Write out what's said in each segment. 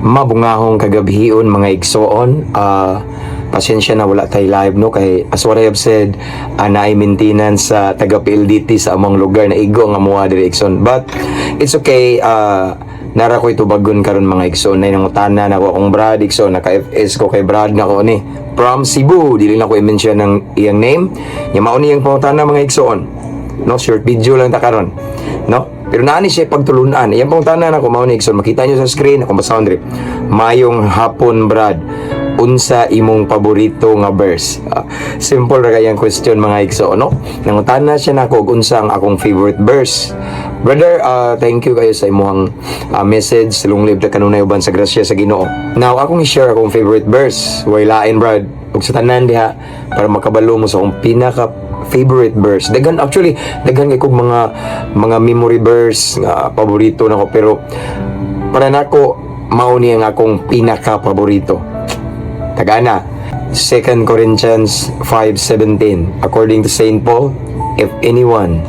mabungahong kagabihion mga igsoon. Ah pasensya na wala tay live no? Kay as what I have said uh, na ay maintenance sa taga PLDT sa among lugar na igo nga mga direksyon but it's okay ah nara ko ito bagon karon mga igsoon. Na nangutana na ko akong Brad igsoon. Naka FS ko kay Brad na ko ni. From Cebu dili na ko i-mention ng iyang name. Nya mao niyang pangutana mga igsoon. No short video lang ta karon. No pero naani siya pagtulunan. Iyang pangutana na ko mao ni igsoon makita niyo sa screen akong basaon diri mayong hapon Brad. Unsa imong paborito nga verse? Ah, simple ra kayang question mga igso no? Nangutana siya nako og unsa ang akong favorite verse. Brother ah, thank you kayo sa imong ah, message. Silunglib ta kanunay uban sa grasya sa Ginoo. Now akong i-share akong favorite verse. Way lain brad. Ug sa tanan diha para makabalo mo sa akong pinaka favorite verse daghan actually daghan kay kog mga mga memory verse nga paborito nako pero para nako mao ni ang akong pinaka paborito Tagana, 2 Corinthians 5.17 According to St. Paul, if anyone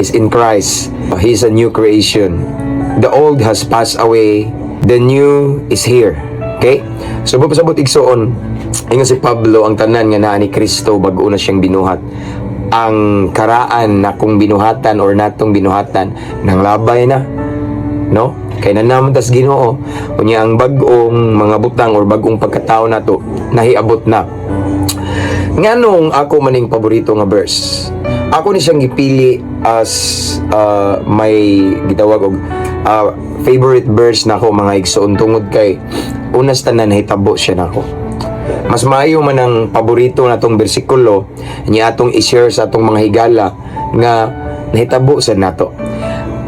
is in Christ, he is a new creation. The old has passed away, the new is here. Okay? So, papasabot igsoon, ingon si Pablo, ang tanan nga naa ni Kristo bago na siyang binuhat. Ang karaan na kung binuhatan or natong binuhatan, nang labay na. No? Kay nanaman tas Ginoo. Unya ang bag-ong mga butang or bag-ong pagkatao nato nahiabot na. Nganong ako maning paborito nga verse ako ni siyang gipili as uh, may gitawag og uh, favorite verse nako mga igsoon tungod kay unas tanan nahitabo siya nako mas maayo man ang paborito natong bersikulo niya atong i-share sa atong mga higala nga nahitabo sa nato.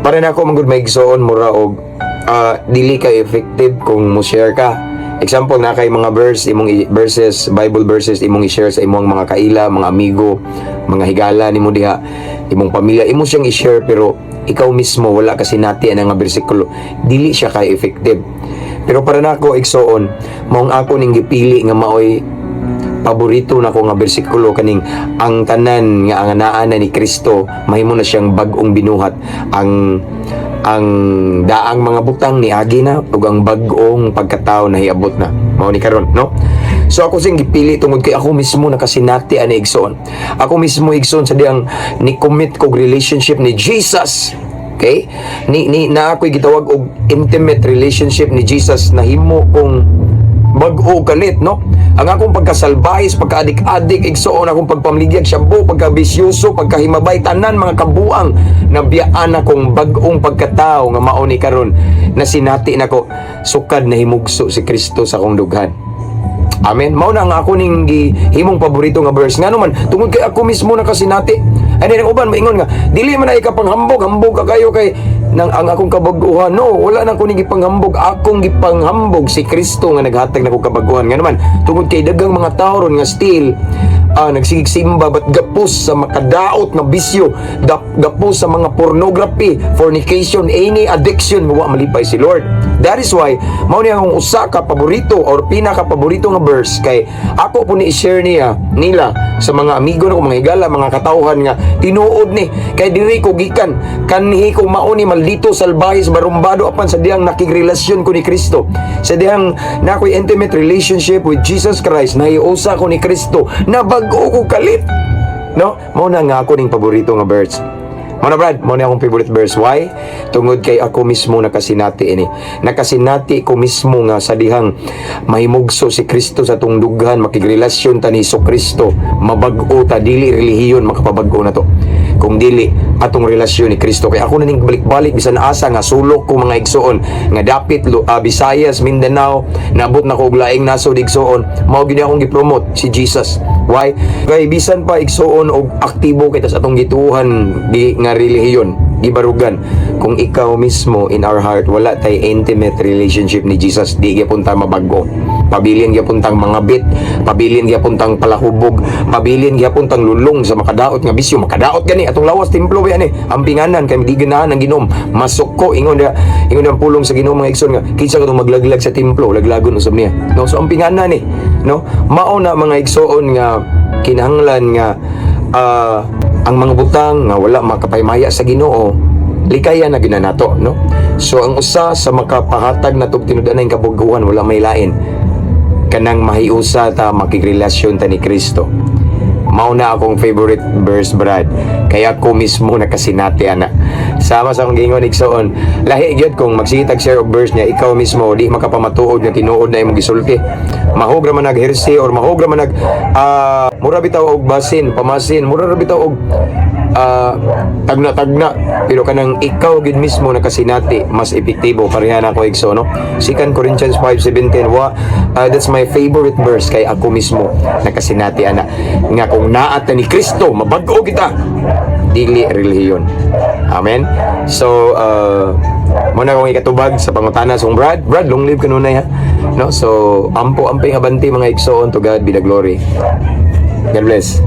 Para na ako magud may igsoon mura og ah, dili ka effective kung mo share ka. Example na kay mga verse imong verses bible verses imong i-share sa imong mga kaila mga amigo mga higala nimo diha imong pamilya. Imo siyang i-share pero ikaw mismo wala kasi nati ang nga bersikulo. Dili siya kay effective pero para nako igsoon maong ako ning gipili nga maoy paborito na ko nga bersikulo kaning ang tanan nga ang anaan na ni Kristo mahimo na siyang bag-ong binuhat ang ang daang mga butang ni agi na ug ang bag-ong pagkatao na hiabot na mao ni karon no So ako sing gipili tungod kay ako mismo nakasinati ani igsoon. Ako mismo igsoon sa diyang ni commit kog relationship ni Jesus. Okay? Ni ni na ako'y gitawag og intimate relationship ni Jesus na himo kong bag-o kalit no ang akong pagkasalbahis pagkaadik-adik igsoon akong pagpamligyag shabu pagkabisyoso pagkahimabay tanan mga kabuang nabiyaan akong bag-ong pagkatao nga mao ni karon na sinati nako sukad na himugso si Kristo sa akong dughan Amen. Mao na ang ako ning himong paborito nga verse. Nga naman, tungod kay ako mismo nakasinati. Ani nang uban maingon nga, dili man ay ka panghambog, hambog ka kayo kay nang ang akong kabaguhan. No, wala nang kuning gipanghambog, akong gipanghambog si Kristo nga naghatag nako kabaguhan. Nga naman, tungod kay dagang mga tao ron nga still ah, nagsigsimba ba't gapos sa makadaot na bisyo, gapos sa mga pornography, fornication, any addiction, wa malipay si Lord. That is why, mao niya akong usa ka paborito or pinaka paborito nga verse. Kay ako po ni i-share niya nila sa mga amigo na mga higala, mga katauhan nga tinuod ni kay diri ko gikan. Kanhi ko mao ni maldito salbahis barumbado apan sa diyang nakigrelasyon ko ni Kristo. Sa diyang na ako'y intimate relationship with Jesus Christ na iusa ko ni Kristo. Na bag-o ko kalit. No mao na nga ako ning paborito nga verse Na Brad, mao na akong favorite verse. Why? Tungod kay ako mismo nakasinati ini. Nakasinati ko mismo nga sa dihang mahimugso si Kristo sa tong dughan, makigrelasyon ta ni Hesus Kristo, mabag-o ta dili relihiyon makapabag-o na to. Kung dili atong relasyon ni Kristo kay ako na ning balik-balik bisan asa nga sulok ko mga igsoon nga dapit ah, Visayas, Mindanao, nabot na ko og laing nasod igsoon, mao gyud akong gipromote si Jesus. Why? Kay bisan pa igsoon og aktibo kay tas atong gituhan di nga relihiyon gibarugan. Kung ikaw mismo in our heart wala tay intimate relationship ni Jesus di gyapon ta mabago. Pabilin gyapon tang mga bit pabilin gyapon tang palahubog pabilin gyapon tang lulong sa makadaot nga bisyo. Makadaot gani atong lawas templo ba ani ang pinganan kay di ganahan ang ginom. Masuko ingon na ingon ang pulong sa Ginoo mga igsoon nga kinsa kadto maglaglag sa templo laglagon usab niya. No so ang pinganan ni no? Mao na mga igsoon nga kinahanglan nga ah, ang mga butang nga wala makapaymaya sa Ginoo likaya na ginanato no? So ang usa sa makapahatag na tug tinudan ng kabuguhan wala may lain. Kanang mahiusa ta makigrelasyon ta ni Kristo. Mao na akong favorite verse Brad. Kaya ako mismo nakasinati ana sama sa akong gingon igsoon lahi gyud kung magsitag share of verse niya ikaw mismo di makapamatuod nga tinuod na imong gisulti. Mahugra man naghersi or mahugra man nag ah, mura bitaw og basin pamasin mura ra bitaw og ah, tagna-tagna. Pero kanang ikaw gid mismo nakasinati mas epektibo. Pareha na ko igso no? 2 Corinthians 5:17 wa ah, that's my favorite verse kay ako mismo nakasinati ana. Nga kung naat na ni Kristo mabag-o kita. Dili relihiyon amen. So uh, muna kong ikatubag sa pangutana sa Brad. Brad long live kanunay ha? No? So ampo amping abanti mga igsoon to God be the glory. God bless